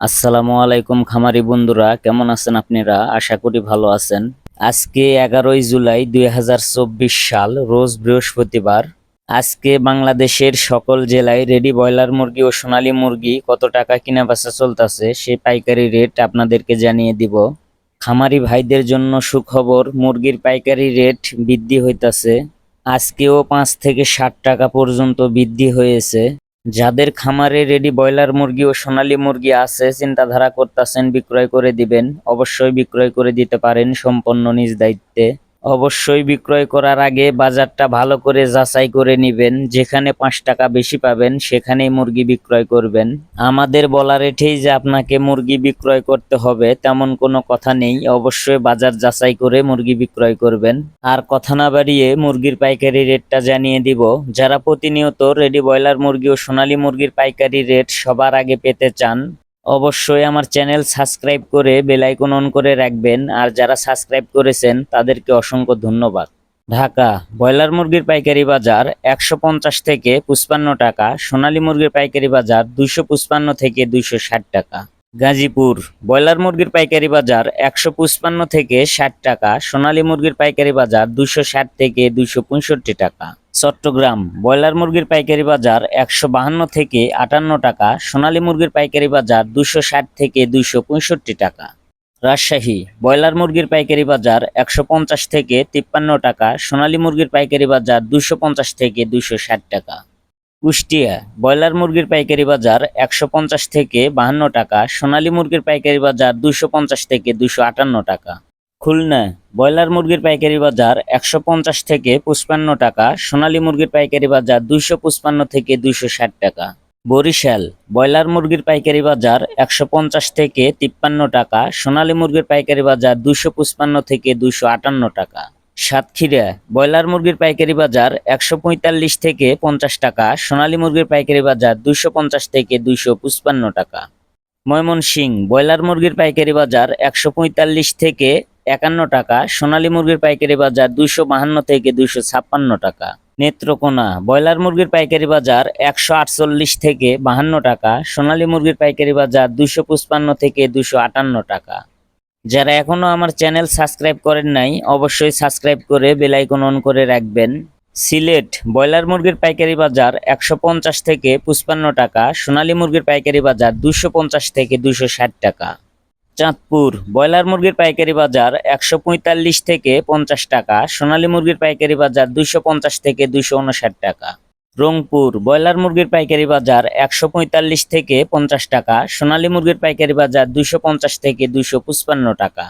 আসসালামু আলাইকুম খামারি বন্ধুরা, কেমন আছেন আপনারা? আশা করি ভালো আছেন। আজকে এগারোই জুলাই দুই হাজার চব্বিশ সাল, রোজ বৃহস্পতিবার। আজকে বাংলাদেশের সকল জেলায় রেডি ব্রয়লার মুরগি ও সোনালী মুরগি কত টাকা কিনা বেচা চলতেছে, সেই পাইকারি রেট আপনাদেরকে জানিয়ে দিব। খামারি ভাইদের জন্য সুখবর, মুরগির পাইকারি রেট বৃদ্ধি হইতাছে। আজকেও পাঁচ থেকে ষাট টাকা পর্যন্ত বৃদ্ধি হয়েছে। যাদের খামারে রেডি ব্রয়লার মুরগি ও সোনালী মুরগি আছে, চিন্তাধারা করতেছেন বিক্রয় করে দিবেন। অবশ্যই বিক্রয় করে দিতে পারেন সম্পন্ন নিজ দায়িত্বে। অবশ্যই বিক্রয় করার আগে বাজারটা ভালো করে যাচাই করে নেবেন। যেখানে পাঁচ টাকা বেশি পাবেন, সেখানেই মুরগি বিক্রয় করবেন। আমাদের বলা রেটেই যে আপনাকে মুরগি বিক্রয় করতে হবে, তেমন কোনো কথা নেই। অবশ্যই বাজার যাচাই করে মুরগি বিক্রয় করবেন। আর কথা না বাড়িয়ে মুরগির পাইকারি রেটটা জানিয়ে দিব। যারা প্রতিনিয়ত রেডি ব্রয়লার মুরগি ও সোনালী মুরগির পাইকারি রেট সবার আগে পেতে চান অবশ্যই আমার চ্যানেল সাবস্ক্রাইব করে বেল আইকন অন করে রাখবেন। আর যারা সাবস্ক্রাইব করেছেন, তাদেরকে অসংখ্য ধন্যবাদ। ঢাকা, ব্রয়লার মুরগির পাইকারি বাজার একশো পঞ্চাশ থেকে পুষ্পান্ন টাকা, সোনালী মুরগির পাইকারি বাজার দুইশো পুষ্পান্ন থেকে দুইশো ষাট টাকা। গাজীপুর, ব্রয়লার মুরগির পাইকারি বাজার একশো পুষ্পান্ন থেকে ষাট টাকা, সোনালী মুরগির পাইকারি বাজার দুইশো ষাট থেকে দুইশো পঁয়ষট্টি টাকা। চট্টগ্রাম। ব্রয়লার মুরগির পাইকারি বাজার একশো বাহান্ন থেকে আটান্ন টাকা, সোনালী মুরগির পাইকারি বাজার দুশো ষাট থেকে দুইশো পঁয়ষট্টি টাকা। রাজশাহী, ব্রয়লার মুরগির পাইকারি বাজার একশো পঞ্চাশ থেকে তিপ্পান্ন টাকা, সোনালী মুরগির পাইকারি বাজার দুশো পঞ্চাশ থেকে দুইশো ষাট টাকা। কুষ্টিয়া, ব্রয়লার মুরগির পাইকারি বাজার একশো পঞ্চাশ থেকে বাহান্ন টাকা, সোনালী মুরগির পাইকারি বাজার দুশো পঞ্চাশ থেকে দুশো আটান্ন টাকা। খুলনা, ব্রয়লার মুরগির পাইকারি বাজার একশো পঞ্চাশ থেকে পঁচপান্ন টাকা, সোনালী মুরগির পাইকারি বাজার দুইশো পঁচপান্ন থেকে দুইশো ষাট টাকা। বরিশাল, ব্রয়লার মুরগির পাইকারি বাজার একশো পঞ্চাশ থেকে তিপ্পান্ন টাকা, সোনালী মুরগির পাইকারি বাজার দুইশো পঁচপান্ন থেকে দুইশো আটান্ন টাকা। সাতক্ষীরা, ব্রয়লার মুরগির পাইকারি বাজার একশো পঁয়তাল্লিশ থেকে পঞ্চাশ টাকা, সোনালী মুরগির পাইকারি বাজার দুইশো পঞ্চাশ থেকে দুইশো পঁচপান্ন টাকা। ময়মনসিং ব্রয়লার মুরগির পাইকারি বাজার একশো পঁয়তাল্লিশ থেকে একান্ন টাকা, সোনালী মুরগির পাইকারি বাজার দুইশো বাহান্ন থেকে দুইশো ছাপ্পান্ন টাকা। নেত্রকোনা, ব্রয়লার মুরগির পাইকারি বাজার একশো আটচল্লিশ থেকে বাহান্ন টাকা, সোনালী মুরগির পাইকারি বাজার দুইশো পঁচপান্ন থেকে দুইশো আটান্ন টাকা। যারা এখনও আমার চ্যানেল সাবস্ক্রাইব করেন নাই, অবশ্যই সাবস্ক্রাইব করে বেল আইকন অন করে রাখবেন। সিলেট, ব্রয়লার মুরগির পাইকারি বাজার একশো পঞ্চাশ থেকে পঁচপান্ন টাকা, সোনালী মুরগির পাইকারি বাজার দুশো পঞ্চাশ থেকে দুশো ষাট টাকা। চাঁদপুর, ব্রয়লার মুরগির পাইকারি বাজার একশো পঁয়তাল্লিশ থেকে পঞ্চাশ টাকা, সোনালী মুরগির পাইকারি বাজার দুইশো পঞ্চাশ থেকে দুইশো উনষাট টাকা। রংপুর, ব্রয়লার মুরগির পাইকারি বাজার একশো পঁয়তাল্লিশ থেকে পঞ্চাশ টাকা, সোনালী মুরগির পাইকারি বাজার দুইশো পঞ্চাশ থেকে দুইশো পঁচপান্ন টাকা।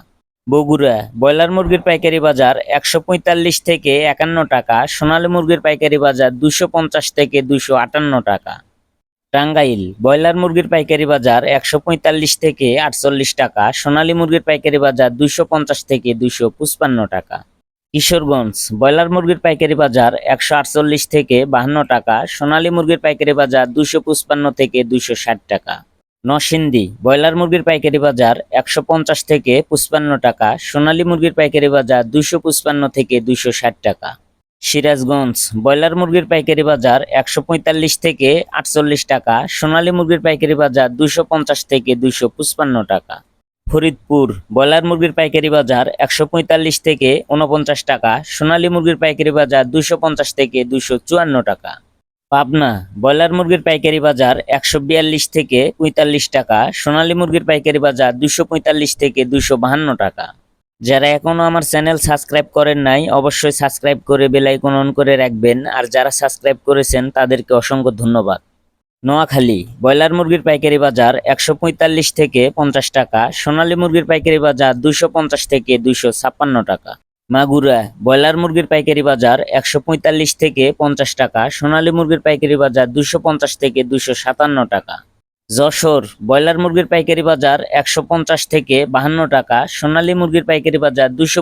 বগুড়া, ব্রয়লার মুরগির পাইকারি বাজার একশো পঁয়তাল্লিশ থেকে একান্ন টাকা, সোনালী মুরগির পাইকারি বাজার দুইশো পঞ্চাশ থেকে দুইশো আটান্ন টাকা। টাঙ্গাইল, ব্রয়লার মুরগির পাইকারি বাজার একশো পঁয়তাল্লিশ থেকে আটচল্লিশ টাকা, সোনালী মুরগির পাইকারি বাজার দুইশো পঞ্চাশ থেকে দুইশো টাকা। কিশোরগঞ্জ, ব্রয়লার মুরগির পাইকারি বাজার একশো আটচল্লিশ থেকে বাহান্ন টাকা, সোনালী মুরগির পাইকারি বাজার দুইশো থেকে দুইশো ষাট টাকা। নরসিংদী, ব্রয়লার মুরগির পাইকারি বাজার একশো পঞ্চাশ থেকে পঁচপান্ন টাকা, সোনালী মুরগির পাইকারি বাজার দুইশো থেকে দুইশো ষাট টাকা। সিরাজগঞ্জ ব্রয়লার মুরগির পাইকারি বাজার একশো পঁয়তাল্লিশ থেকে আটচল্লিশ টাকা, সোনালী মুরগির পাইকারি বাজার পঞ্চাশ থেকে পঁচপান্ন টাকা। ফরিদপুর ব্রয়লার মুরগির পাইকারি বাজার একশো পঁয়তাল্লিশ থেকে উনপঞ্চাশ টাকা, সোনালী মুরগির পাইকারি বাজার দুশো থেকে দুশো টাকা। পাবনা ব্রয়লার মুরগির পাইকারি বাজার একশো বিয়াল্লিশ থেকে পঁয়তাল্লিশ টাকা, সোনালী মুরগির পাইকারি বাজার দুশো থেকে দুশো টাকা। যারা এখনও আমার চ্যানেল সাবস্ক্রাইব করেন নাই, অবশ্যই সাবস্ক্রাইব করে বেল আইকন অন করে রাখবেন। আর যারা সাবস্ক্রাইব করেছেন, তাদেরকে অসংখ্য ধন্যবাদ। নোয়াখালী, ব্রয়লার মুরগির পাইকারি বাজার একশো পঁয়তাল্লিশ থেকে পঞ্চাশ টাকা, সোনালী মুরগির পাইকারি বাজার দুইশো পঞ্চাশ থেকে দুইশো ছাপ্পান্ন টাকা। মাগুরা, ব্রয়লার মুরগির পাইকারি বাজার একশো পঁয়তাল্লিশ থেকে পঞ্চাশ টাকা, সোনালী মুরগির পাইকারি বাজার দুইশো পঞ্চাশ থেকে দুইশো সাতান্ন টাকা। যশোর ব্রয়লার মুরগির পাইকারি বাজার একশো পঞ্চাশ থেকে বাহান্ন টাকা, সোনালী মুরগির পাইকারি বাজার দুশো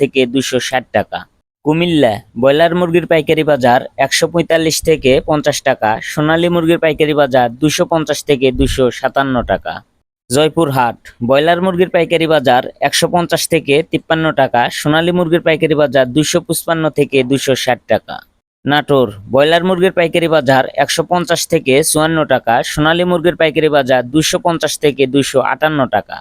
থেকে দুশো ষাট টাকা। কুমিল্লা ব্রয়লার মুরগির পাইকারি বাজার একশো পঁয়তাল্লিশ থেকে পঞ্চাশ টাকা, সোনালী মুরগির পাইকারি বাজার দুশো পঞ্চাশ থেকে দুশো সাতান্ন টাকা। জয়পুরহাট ব্রয়লার মুরগির পাইকারি বাজার একশো পঞ্চাশ থেকে তিপ্পান্ন টাকা, সোনালী মুরগির পাইকারি বাজার দুশো থেকে দুশো ষাট টাকা। নাটোর, ব্রয়লার মুরগির পাইকারি বাজার একশো পঞ্চাশ থেকে চুয়ান্ন টাকা, সোনালী মুরগির পাইকারি বাজার দুশো পঞ্চাশ থেকে দুশো আটান্ন টাকা।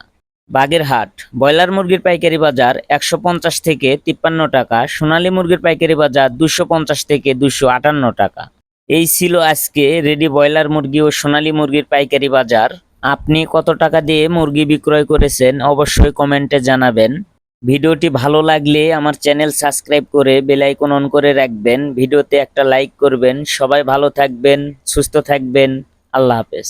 বাগেরহাট, ব্রয়লার মুরগির পাইকারি বাজার একশো পঞ্চাশ থেকে তিপ্পান্ন টাকা, সোনালী মুরগির পাইকারি বাজার দুশো পঞ্চাশ থেকে দুশো আটান্ন টাকা। এই ছিল আজকে রেডি ব্রয়লার মুরগি ও সোনালী মুরগির পাইকারি বাজার। আপনি কত টাকা দিয়ে মুরগি বিক্রয় করেছেন অবশ্যই কমেন্টে জানাবেন। ভিডিওটি ভালো লাগলে আমার চ্যানেল সাবস্ক্রাইব করে বেলাইকন অন করে রাখবেন। ভিডিওতে একটা লাইক করবেন। সবাই ভালো থাকবেন, সুস্থ থাকবেন। আল্লাহ হাফেজ।